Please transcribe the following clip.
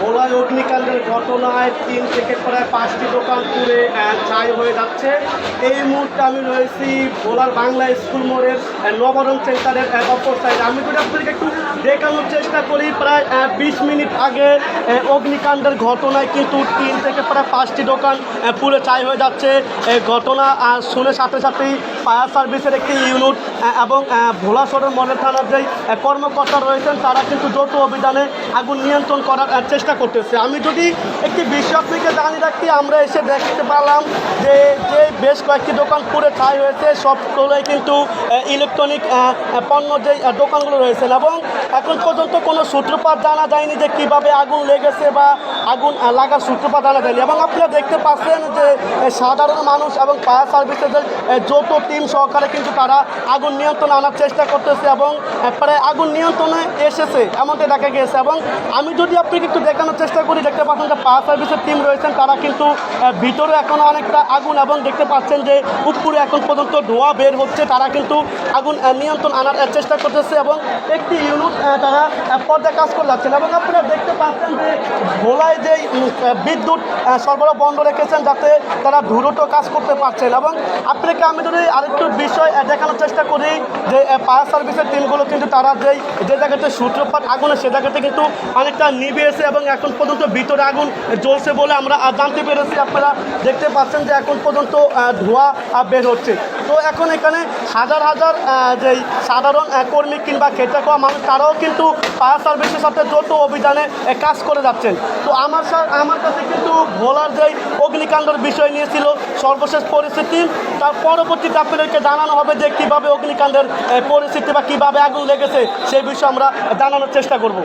ভোলায় অগ্নিকাণ্ডের ঘটনায় তিন থেকে প্রায় পাঁচটি দোকান পুড়ে ছাই হয়ে যাচ্ছে। এই মুহূর্তে আমি রয়েছি ভোলার বাংলা স্কুল মোড়ের নবরণ সেন্টারের অপর সাইডে আমি যদি আপনাদেরকে একটু দেখানোর চেষ্টা করি, প্রায় বিশ মিনিট আগে অগ্নিকাণ্ডের ঘটনায় কিন্তু তিন থেকে প্রায় পাঁচটি দোকান পুড়ে, ছাই হয়ে যাচ্ছে। এই ঘটনা শুনে সাথে সাথেই ফায়ার সার্ভিসের একটি ইউনিট এবং ভোলা সদর মডেল থানার যেই কর্মকর্তা রয়েছেন, তারা কিন্তু যৌথ অভিযানে আগুন নিয়ন্ত্রণ করার চেষ্টা করতেছে। আমি যদি একটি বিষয় আপনাকে জানিয়ে রাখি আমরা এসে দেখতে পারলাম যে যে বেশ কয়েকটি দোকান পুড়ে ছাই হয়েছে সবগুলোই কিন্তু ইলেকট্রনিক পণ্য যে দোকানগুলো রয়েছে। এবং এখন পর্যন্ত কোনো সূত্রপাত জানা যায়নি যে কীভাবে আগুন লেগেছে বা আগুন লাগার সূত্রপাত জানা যায়নি। এবং আপনারা দেখতে পাচ্ছেন যে সাধারণ মানুষ এবং ফায়ার আহ, যৌথ টিম সহকারে কিন্তু তারা আগুন নিয়ন্ত্রণে আনার চেষ্টা করতেছে এবং প্রায় আগুন নিয়ন্ত্রণে এসেছে এমনটা দেখা গিয়েছে। এবং আমি যদি আপনাকে একটু দেখানোর চেষ্টা করি, দেখতে পাচ্ছেন যে ফায়ার সার্ভিসের টিম রয়েছেন। তারা কিন্তু ভিতরে এখন অনেকটা আগুন এবং দেখতে পাচ্ছেন যে উপরে এখন পর্যন্ত ধোয়া বের হচ্ছে। তারা কিন্তু আগুন নিয়ন্ত্রণ আনার চেষ্টা করতেছে এবং একটি ইউনিট তারা পর্দায় কাজ করে যাচ্ছেন। এবং আপনারা দেখতে পাচ্ছেন যে ভোলায় যে বিদ্যুৎ সরবরাহ বন্ধ রেখেছেন যাতে তারা দ্রুত কাজ করতে পারছেন। এবং আপনাকে আমি যদি আরেকটু বিষয় দেখানোর চেষ্টা করি যে ফায়ার সার্ভিসের টিমগুলো কিন্তু তারা যেই, যে জায়গাতে সূত্রপাত আগুনে, সে জায়গাতে কিন্তু অনেকটা নিভিয়েছে এবং এখন পর্যন্ত ভিতরে আগুন জ্বলছে বলে আমরা জানতে পেরেছি। আপনারা দেখতে পাচ্ছেন যে এখন পর্যন্ত ধোঁয়া বের হচ্ছে। তো এখন এখানে হাজার হাজার যেই সাধারণ কর্মী কিংবা খেতে খাওয়া মানুষ, তারাও কিন্তু ফায়ার সার্ভিসের সাথে যৌথ অভিযানে কাজ করে যাচ্ছেন। তো আমার সা- আমার কাছে কিন্তু ভোলার যে অগ্নিকাণ্ডের বিষয় নিয়েছিল সর্বশেষ পরিস্থিতি, তার পরবর্তীতে আপনাদেরকে জানানো হবে যে কীভাবে অগ্নিকাণ্ডের পরিস্থিতি বা কীভাবে আগুন লেগেছে, সেই বিষয়ে আমরা জানানোর চেষ্টা করব।